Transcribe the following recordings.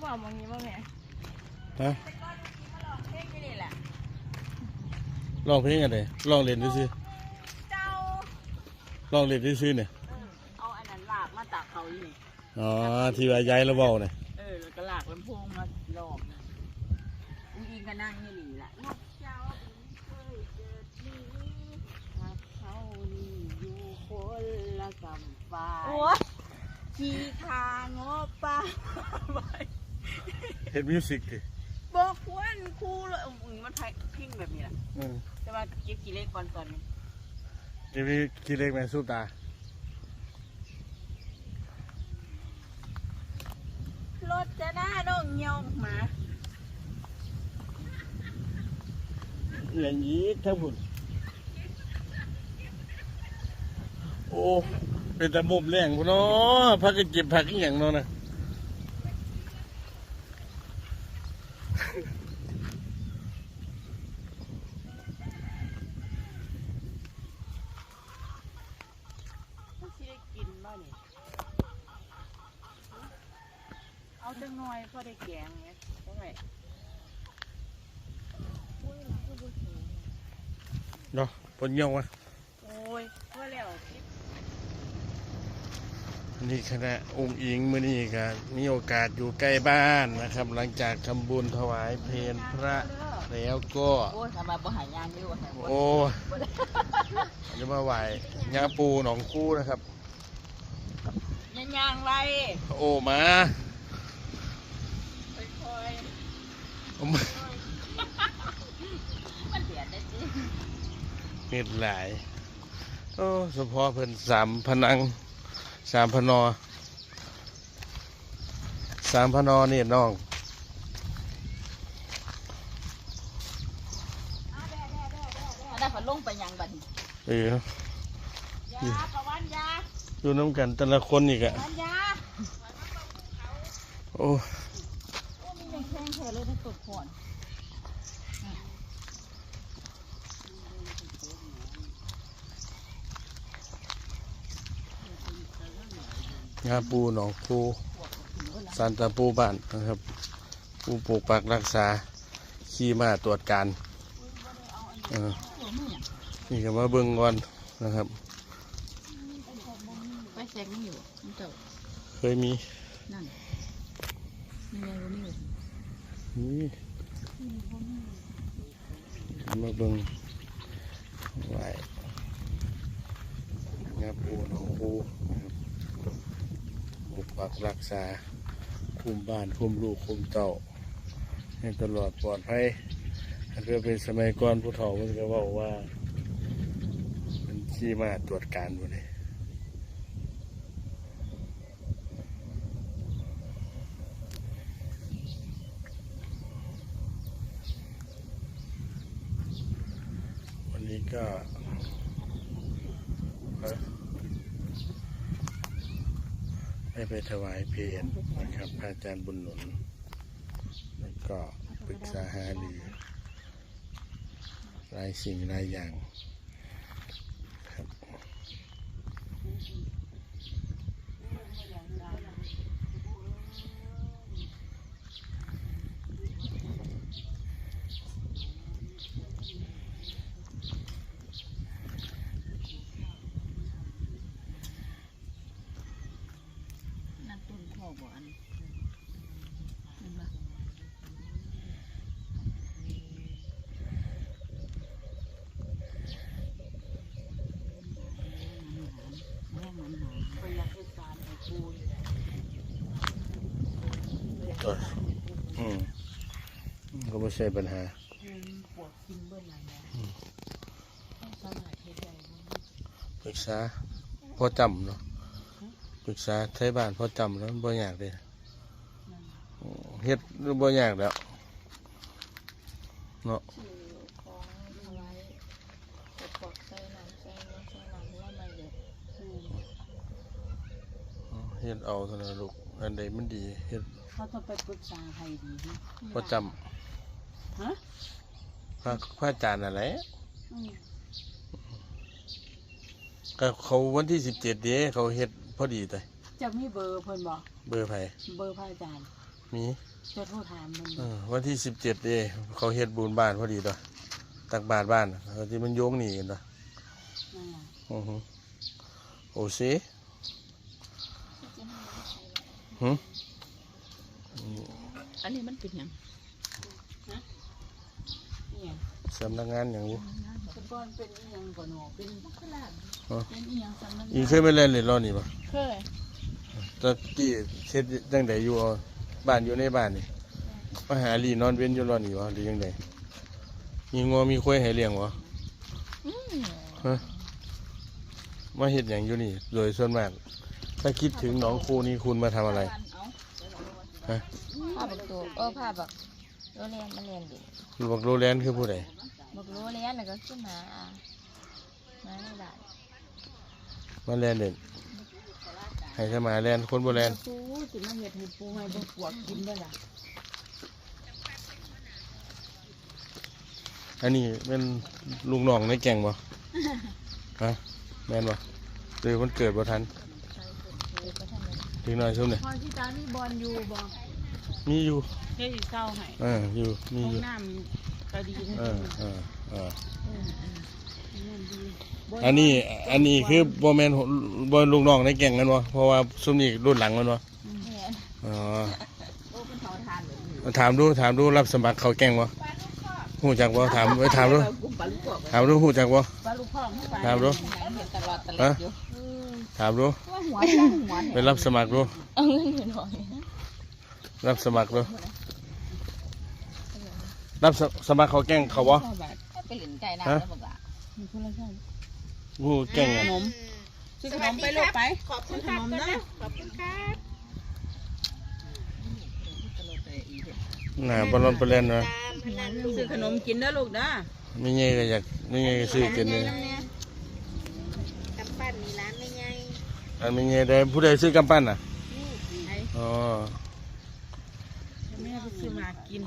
เปล่ามองนี้ว่าแม่ฮะแต่ก่อนเมื่อกี้มาลองเพลงอยู่นี่แหละลองเพลงอะไรลองเล่นซื่อเจ้าๆลองเล่นซื่อๆเนี่ยเออเอาอันนั้นลากมาจากเขาอยู่นี่อ๋อที่ว่าย้ายแล้วเว้าเนี่ยเออแล้วก็ลากลำโพงมาลองนะอุ้งอิงก็นั่งอยู่นี่แหละนักเจ้าเคยเกิดนี้หักเขานี่อยู่คนละกำฟ้าขี่ขางอป่าไว้ เฮ็ดมิวสิกดิบอกควนครูเลยอุ้ยมันไทยพิงแบบนี้แหละอืมแต่ว่าเก็บกี่เลขก่อนตอนนี้จะมีกี่เล็กแม่สู้ตารถจะหน้าน้องเหี่ยวหมาอย่างนี้ทั้งหมดโอ้ เป็นแต่มุมแรงพุ่นเนาะพักกันเก็บผักอีหยังเนาะนะ เขาสิได้กินบ้านี่เอา จังหน่อยพอได้แกงไงเพราะไงเนาะปนเหี่ยววะโอ้ยว่าแล้วคิดนี่คณะองค์อิงมื้อนี้ก็มีโอกาสอยู่ใกล้บ้านนะครับ หลังจากทำบุญถวายเพลพระแล้วก็ โอ้ยทำไมบ่หายยางอยู่วะโอ้อันนี้มาไหวงาปูหนองคู่นะครับยังยางไรโอ้มา ค่อย ผม ๆมัน เดือดได้สิเม็ดหลาย โอ้เฉพาะเพิ่นสามพนังสามพนอ สามพนอเนี่ยน้องอันนั้นเขาลงไปยังบัดนี้เออ ยาประวันยา ดูน้ำกันแต่ละคนอีกอะ โอ้ โอ้มีอย่างแข็งแท้ เลยในตุดก่อนงาปูหนองคูสันตะปูบ้านนะครับปูปลูกปักรักษา ขี่มาตรวจการเออนี่ก็มาเบิ่งก่อนนะครับไปแซงนี่อยู่มันเจ้าเคยมีนั่นนี่ไงบ่มีอยู่ นี่มาเบิ่งไหวงาปูหนองคูบปกปักรักษา คุมบ้าน คุมลูก คุมเต่า ให้ตลอดปลอดภัยถ้าเกิดเป็นสมัยก่อนผู้เฒ่ามันก็บอกว่า มันขี่มาตรวจการหมดเลยวันนี้ก็เอ่อได้ไป ถวายเพลนะครับพระอาจารย์บุญหนุน แล้วก็ปรึกษาหารือหลายสิ่งหลายอย่างครับ นั่นต้นพ่อบ่อันนั่นบ่ ไปยังเหตุการณ์ให้กู ก็ อืมก็ไม่ใช่ปัญหาปรึกษาพ่อจำเนาะปรึกษาไทยบ้านพ่อจำแล้วบ่อยากเลยเฮ็ดบ่อยากแล้วเนาะ ชื่อของเอาไว้กดปอกใส่น้ำใส่น้ำใส่น้ำว่าไม่เด็ด เฮ็ดเอาเท่านั้นลูกอันใดมันดีเฮ็ดเขาต้องไปปรึกษาใครดีฮะพ่อจฮะำพระพระอาจารย์อะไรอืมก็เขาวันที่สิบเจ็ดเด้เขาเฮ็ดพอดีแต่จะมีเบอร์เพิ่นบอกเบอร์ไผเบอร์พระอาจารย์มีจดโทรถามมันเออวันที่สิบเจ็ดเอเขาเฮ็ดบุญบ้านพอดีตัวตักบาทบ้านเขาที่มันโยงหนีกันตัวนั่นล่ะอือฮึโอ้สิ หึอันนี้มันเป็นหยังฮะนี่หยังสำนักงานอย่างบุแต่ก่อนเป็นอีหยังก่อนหนอเป็นบักขลาดอ๋อเป็นอีหยังสำนักงานอีเคยไปเล่นเล่นรอบนี่ปะเคยตะกี้เฮ็ดจังไดอยู่เอาบ้านอยู่ในบ้านนี่มาหาลีนอนเว้นอยู่รอบนี่วะหรือยังไงมีงัวมีควายให้เลี้ยงวะอืมฮะมาเฮ็ดอย่างอยู่นี่ โดยส่วนมาก ถ้าคิดถึงหน้องครูนี่คุณมาทำอะไร ฮะ ผ้าบักตัวเออผ้าบักโรเลียนมันเรียนดิบอกโรแลนคือผู้ใดบักโรเลียนแล้วก็ขึ้นมาอะมาในบ้านมาแลนเด่นให้สมาแลนคนโบแลนปูสิมาเฮ็ดให้ปูให้บ่ปวกกินได้ล่ะอันนี้เป็นลุงน้องในแก่งบ่ ฮะ แม่นบ่หรือมันเกิดบ่ทันเด็กก็ทำเลยถึงหน่อยซุ่มเนี่ยพอที่ตามีบอลอยู่บ่มีอยู่เฮ็ดสิเศร้าให้เอออยู่มีห้อองยู่น้ำก็ดีนะเออเออเออเออเออนั่นดีบ่อันนี้อันนี้คือบ่แม่นบ่ลุงน้องในแก่งกันบ่เพราะว่าซุ่มนี้รุ่นหลังมันบ่เนี่ยอ๋อโอ้เป็นเฒ่าทานเลยถามดูถามดูรับสมัครเขาแก่งบ่ฮู้จักบ่ถามไปถามดูกุมปลาลูกพ่อถามดูฮู้จักบ่ ปลาลูกพ่อเข้าไปถามดู เห็นตลอดตลอฮะดอยู่ ถามดูว่าหัวตั้งหัวไปรับสมัครดูเอาเงินไปหน่อยรับสมัครดูรับสสมัครเขาแก่งเขาบ่เก้าบาทไปหลินไก่น้ำแล้วบอกว่ามีคนละเท่าผู้แก่งขอะนมซื้อขนมไปลูกไปขอบคุณขนมนะขอบคุณครับน่ะบอลลอนไปเล่นนะซื้อขนมกินนะลูกนะไม่เงี้ยก็อยากไม่เงี้ยก็ซื้อกินเลย กำปั้นมีร้านไม่ใหญ่ อันไม่เงี้ยได้ผู้ใดซื้อกำปั้นอะไอ้อ๋อแม่ไปซื้อมากิน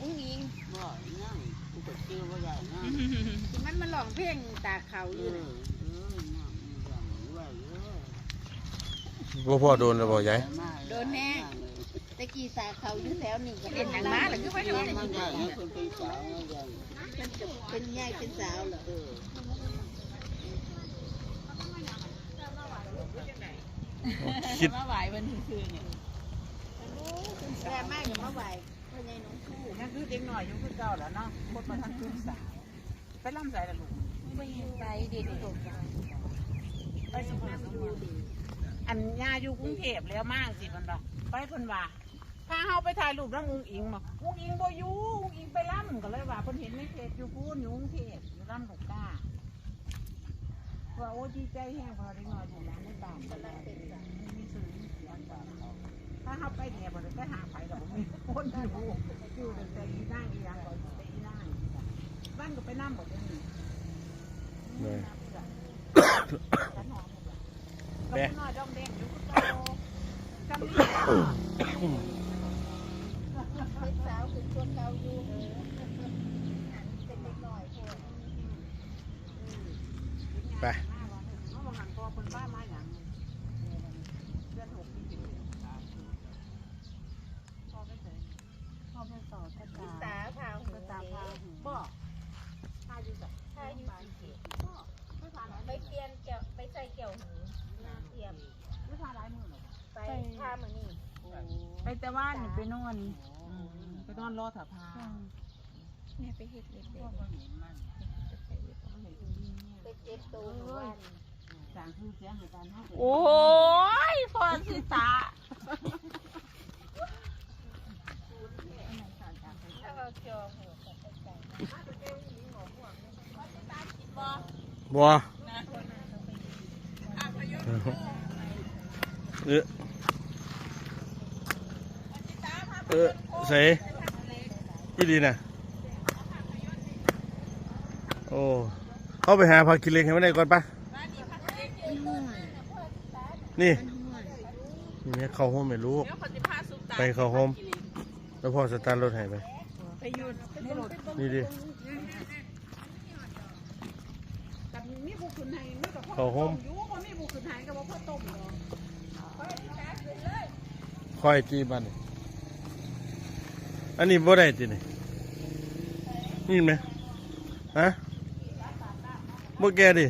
อุ้งยิงบ่ยังกูก็ซื้อบ่ได้นะมันมาหลองเพลงตาเขาอยู่นะพ่อพ่อโดนแล้วบอกยายโดนแน่ตะกี้สาเขาอยู่แถวนี้ก็เป็นอย่างมาหรือคือว่าเป็นเป็นใหญ่เป็นสาวเหรอ คิดมาไหวมันคือเนี่ยแย่แมากอย่ามาไหวพ่อใหญ่น้องคู่นั่นคือเด็กหน่อยยู่คือเก่าแล้วเนาะคนมาทางคืนสาวไปล่ำใส่ละลูกไปไปเด็ดตกไปสมุทรสาครอันยาอยู่กรุงเทพแล้วมากสิมันบ่ไปเพิ่นว่าพาเฮาไปถ่ายรูปแล้วงุงอิงมางุงอิงบ่อยู่งุงอิงไปล่ำก็เลยว่าเพิ่นเห็นในเพจอยู่พูนอยู่กรุงเทพอยู่ล่ำลูกกา ว่าโอ้ดีใจแฮงพอได้นอนอยู่ร้านในบ้านก็เลยมีสื่อมีเสียงบอกเขาถ้าเฮาไปเนี่ยบ่ได้ไปหาไผดอกมีคนอยู่อยู่แต่อีนั่งอีหยังก็อยู่แต่อีนั่งบ้านก็ไปนำบ่ได้นี่เลยแม่น้อยดองเด้งอยู่คือเก่าจำนี่ เป็นสาวคือคนเก่าอยู่เป็นเด็กหน่อยพวก ไป เอามาหันคอคนบ้ามาอย่างเดือนหกปีพ่อไปเสยพ่อไปสอนตา สา ตาว พาวหู ตาพาหูบ่พาอยู่กับ ถ้าอยู่ พ่อไม่พาหลาย ไปเปลี่ยนแก้วไปใส่แก้วหูน้ำเทียม ไม่พาหลายมือหรอก ไปผ้ามือนี่ ไปแต่ว่าน ไปนอนไปนอนรอถาพาแม่ไปเฮ็ดเล็กเด็พ่อกก็เห็นมันไปเจ็บตัวหนูวันสางคือเสียงในการห้าโอ้ยพอสิตาถ้าเราจองหัวกับไปใส่บัวเออ เออใส่ยี่ดีนะโอ้เข้าไปหาผักกินเล็กให้มันได้ก่อนปะนี่นี่แม่เข้าห้องไม่รู้ไปเข้าห้องแล้วพ่อสตาร์ทรถให้ไปไปอยู่ในรถนี่ดิกับมีผู้ขึ้นให้มีกับพ่อเข้าห้องอยู่บ่มีผู้ขึ้นให้ก็บ่พ่อต้มเนาะคอยตีบ้านนี่ อันนี้บ่ได้ตินี่นี่ไหมฮะบ่แก่ดิ